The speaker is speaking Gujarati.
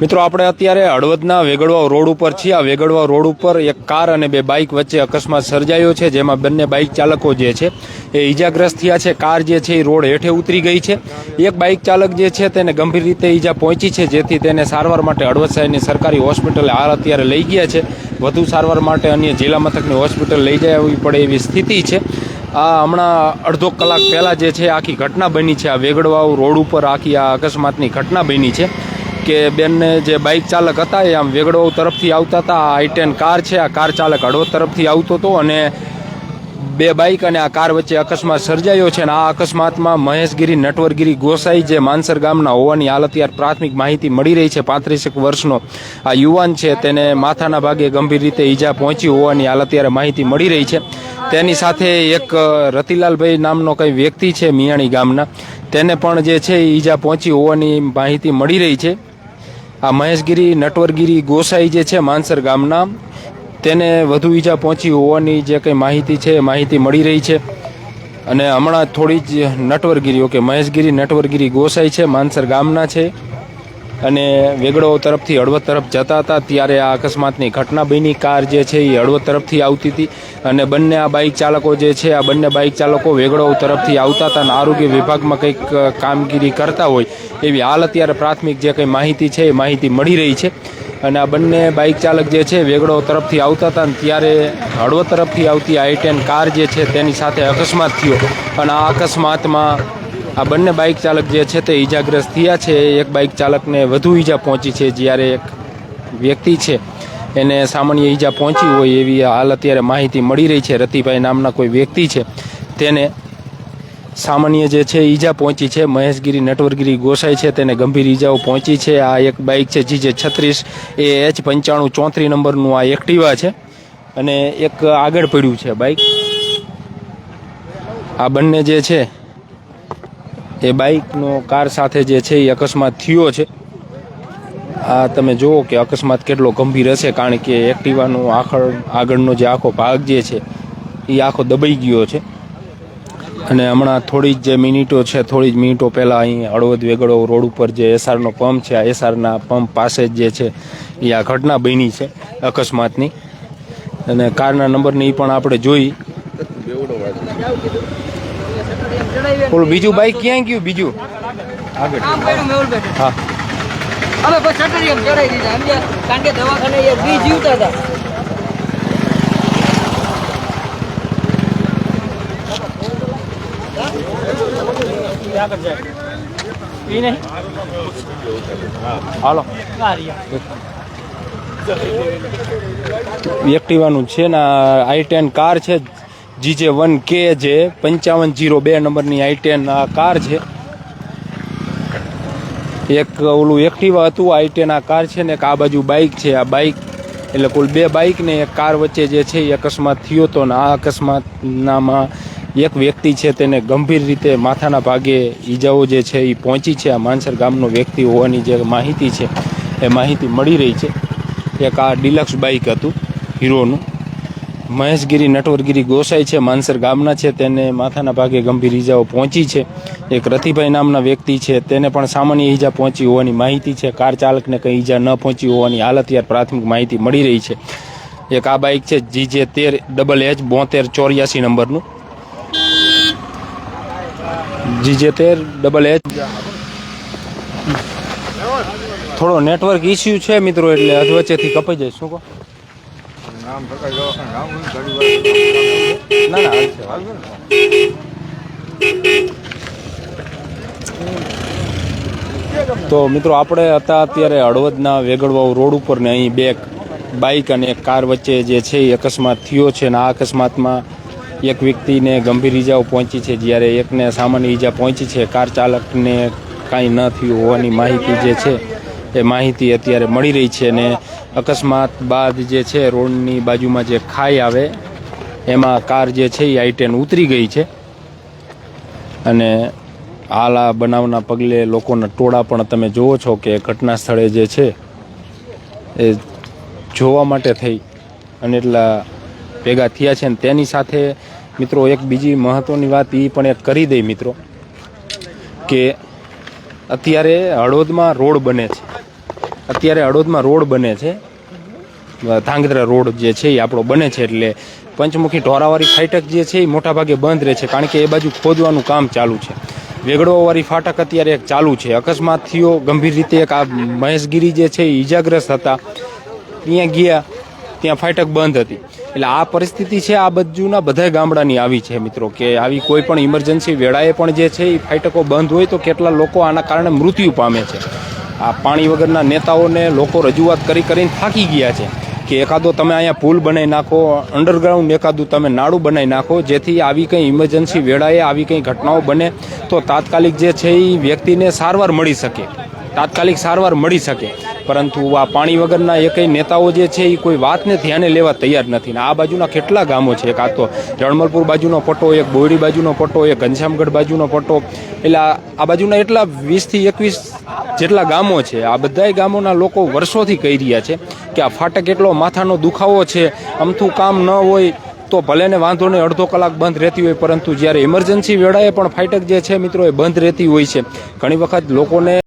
મિત્રો, આપણે અત્યારે હળવદના વેગડવા રોડ ઉપર છીએ. આ વેગડવા રોડ ઉપર એક કાર અને બે બાઇક વચ્ચે અકસ્માત સર્જાયો છે, જેમાં બંને બાઇક ચાલકો જે છે, એ ઈજાગ્રસ્ત થયા છે. કાર જે છે, એ રોડ હેઠે ઉતરી ગઈ છે. એક બાઇક ચાલક જે છે, તેને ગંભીર રીતે ઈજા પહોંચી છે, જેથી તેને સારવાર માટે હળવદ શહેરની સરકારી હોસ્પિટલે હાલ અત્યારે લઈ ગયા છે. વધુ સારવાર માટે અન્ય જિલ્લા મથકની હોસ્પિટલ લઈ જવી પડે એવી સ્થિતિ છે. આ હમણાં અડધો કલાક પહેલાં જે છે આખી ઘટના બની છે. આ વેગડવાવ રોડ ઉપર આખી આ અકસ્માતની ઘટના બની છે. કે બેનને જે બાઇક ચાલક હતા એ આમ વેગડો તરફથી આવતા હતા. આ આઈ ટેન કાર છે, આ કાર ચાલક હળવદ તરફથી આવતો હતો અને બે બાઇક અને આ કાર વચ્ચે અકસ્માત સર્જાયો છે અને આ અકસ્માતમાં મહેશગીરી, નટવરગીરી, ગોસાઈ જે માનસર ગામના હોવાની હાલ અત્યારે પ્રાથમિક માહિતી મળી રહી છે પાંત્રીસેક વર્ષનો. આ યુવાન છે, તેને માથાના ભાગે ગંભીર રીતે ઈજા પહોંચી હોવાની હાલ અત્યારે માહિતી મળી રહી છે. તેની સાથે એક રતિલાલભાઈ નામનો કંઈ વ્યક્તિ છે મિયાણી ગામના. તેને પણ જે છે ઈજા પહોંચી હોવાની માહિતી મળી રહી છે. આ મહેશગીરી, નટવરગીરી, ગોસાઈ જે છે માનસર ગામના, તેને વધુ ઈજા પહોંચી હોવાની જે કંઈ માહિતી છે એ માહિતી મળી રહી છે. અને હમણાં થોડી જ નટવરગીરી ઓકે મહેશગીરી, નટવરગીરી, ગોસાઈ છે માનસર ગામના છે. અને વેગડો તરફથી હળવદ તરફ જતા હતા, ત્યારે આ અકસ્માતની ઘટના બની. કાર જે છે એ હળવદ તરફથી આવતી હતી અને બંને આ બાઇક ચાલકો જે છે, આ બંને બાઇક ચાલકો વેગડો તરફથી આવતા હતા અને આરોગ્ય વિભાગમાં કંઈક કામગીરી કરતા હોય એવી હાલ અત્યારે પ્રાથમિક જે કંઈ માહિતી છે એ માહિતી મળી રહી છે. અને આ બંને બાઇક ચાલક જે છે વેગડો તરફથી આવતા હતા અને ત્યારે હળવદ તરફથી આવતી આઈ ટેન કાર જે છે તેની સાથે અકસ્માત થયો. અને આ અકસ્માતમાં આ બંને બાઇક ચાલક જે છે તે ઈજાગ્રસ્ત થયા છે. એક બાઇક ચાલકને વધુ ઈજા પહોંચી છે જ્યારે એક વ્યક્તિ છે એને સામાન્ય ઈજા પહોંચી હોય એવી હાલ અત્યારે માહિતી મળી રહી છે. રતિભાઈ નામના કોઈ વ્યક્તિ છે તેને સામાન્ય જે છે ઈજા પહોંચી છે. મહેશગીરી નટવરગીરી ગોસાઈ છે. તેને ગંભીર ઈજાઓ પહોંચી છે. આ એક બાઇક છે જીજે છત્રીસ એ એચ પંચાણું ચોત્રી નંબરનું આ એક્ટિવા છે અને એક આગળ પડ્યું છે બાઇક. આ બંને જે છે એ બાઇકનો કાર સાથે જે છે એ અકસ્માત થયો છે. આ તમે જુઓ કે અકસ્માત કેટલો ગંભીર હશે, કારણ કે એક્ટિવાનો આખળ, આગળનો જે આખો ભાગ જે છે, એ આખો દબાઈ ગયો છે. અને હમણાં થોડી જ જે મિનિટો છે, થોડી જ મિનિટો પહેલાં અહીં હળવદ વેગડો રોડ ઉપર જે એસઆરનો પંપ છે, આ એસઆરના પંપ પાસે જ જે છે, એ આ ઘટના બની છે અકસ્માતની. અને કારના નંબરની પણ આપણે જોઈ. ઓલું બીજું બાઈક ક્યાં ગયું? બીજું? આગળ હા. અમે પછી ચટણી એમ ચડાવી દીધા. સમજ્યા કારણ કે દવાખાને એ બી જીવતા હતા. હાલો. એક્ટિવાનું છે ને આઈ ટેન કાર છે જીજે વન કે જે પંચાવન જીરો બે નંબરની આઈ આ કાર છે. એક ઓલું એક્ટિવા હતું આઈ ટેન આ કાર છે ને એક આ બાજુ બાઇક છે, આ બાઇક એટલે કુલ બે બાઇક ને એક કાર વચ્ચે જે છે એ અકસ્માત થયો હતો ને આ અકસ્માતનામાં એક વ્યક્તિ છે તેને ગંભીર રીતે માથાના ભાગે ઈજાઓ જે છે એ પહોંચી છે. આ માનસર ગામનો વ્યક્તિ હોવાની જે માહિતી છે, એ માહિતી મળી રહી છે. એક આ ડિલક્સ બાઇક હતું, હીરોનું. મહેશગીરી, નટવરગીરી ગોસાઈ છે માનસર ગામના છે, તેને માથાના ભાગે ગંભીર ઈજાઓ પહોંચી છે. એક રતિભાઈ નામના વ્યક્તિ છે, તેને પણ સામાન્ય ઈજા પહોંચી હોવાની માહિતી છે. કાર ચાલકને કંઈ ઈજા ન પહોંચી હોવાની હાલ અત્યારે પ્રાથમિક માહિતી મળી રહી છે. એક આ બાઇક છે, જીજે તેર, ડબલ એચ, બોતેર, ચોર્યાસી નંબરનું. જીજે તેર, ડબલ એચ. થોડો નેટવર્ક ઇસ્યુ છે મિત્રો, એટલે અધવચ્ચેથી કપાઈ જાય, શું કહો? ના ના હાલશે, હાલશે. તો મિત્રો આપણે હતા અત્યારે હળવદના વેગડવાવ રોડ ઉપર ને અહીં બે બાઇક અને એક કાર વચ્ચે જે છે એ અકસ્માત થયો છે અને આ અકસ્માતમાં એક વ્યક્તિને ગંભીર ઈજાઓ પહોંચી છે જ્યારે એકને સામાન્ય ઈજા પહોંચી છે કાર ચાલકને કાંઈ ન થયું હોવાની માહિતી જે છે એ માહિતી અત્યારે મળી રહી છે અને અકસ્માત બાદ જે છે રોડની બાજુમાં જે ખાઈ આવે, એમાં કાર જે છે એ આઈટેન ઉતરી ગઈ છે. અને હાલ આ બનાવના પગલે લોકોના ટોળા પણ તમે જુઓ છો કે ઘટના સ્થળે જે છે એ જોવા માટે થઈ અને એટલા ભેગા થયા છે અને તેની સાથે મિત્રો એક બીજી મહત્ત્વની વાત એ પણ એક કરી દઈ મિત્રો કે અત્યારે હળવદમાં રોડ બને છે. અત્યારે હળવદમાં રોડ બને છે. ધાંગધ્રા રોડ જે છે એ આપણો બને છે એટલે પંચમુખી ઢોરાવાળી ફાટક જે છે એ મોટાભાગે બંધ રહે છે કારણ કે એ બાજુ ખોદવાનું કામ ચાલુ છે. વેગડોવાળી ફાટક અત્યારે એક ચાલુ છે. અકસ્માત થયો ગંભીર રીતે એક આ મહેશગીરી જે છે એ ઈજાગ્રસ્ત હતા. ત્યાં ગયા, ત્યાં ફાટક બંધ હતી. એટલે આ પરિસ્થિતિ છે આ બાજુના બધા ગામડાની આવી છે મિત્રો કે આવી કોઈ પણ ઇમરજન્સી વેળાએ પણ જે છે એ ફાટકો બંધ હોય તો કેટલા લોકો આના કારણે મૃત્યુ પામે છે. આ પાણી વગરના નેતાઓને લોકો રજૂઆત કરી કરીને થાકી ગયા છે કે એકાદો તમે અહીંયા પુલ બનાવી નાખો અંડરગ્રાઉન્ડ એકાદું તમે નાળું બનાવી નાખો, જેથી આવી કંઈ ઇમરજન્સી વેળાએ આવી કંઈ ઘટનાઓ બને, તો તાત્કાલિક જે છે એ વ્યક્તિને સારવાર મળી શકે. તાત્કાલિક સારવાર મળી શકે. પરંતુ આ પાણી વગરના એ નેતાઓ જે છે એ કોઈ વાતને ધ્યાને લેવા તૈયાર નથી. ને આ બાજુના કેટલા ગામો છે? આ તો રણમલપુર બાજુનો પટ્ટો, એક બોરડી બાજુનો પટ્ટો, એક ઘનશ્યામગઢ બાજુનો પટ્ટો. એટલે આ બાજુના એટલા વીસથી એકવીસ જેટલા ગામો છે, આ બધાય ગામોના લોકો વર્ષોથી કહી રહ્યા છે કે આ ફાટક એટલો માથાનો દુખાવો છે, અમથું કામ ન હોય તો ભલે ને વાંધો નહીં, અડધો કલાક બંધ રહેતી હોય. પરંતુ જ્યારે ઇમરજન્સી વેળાએ પણ ફાટક જે છે, મિત્રો, એ બંધ રહેતી હોય છે. ઘણી વખત લોકોને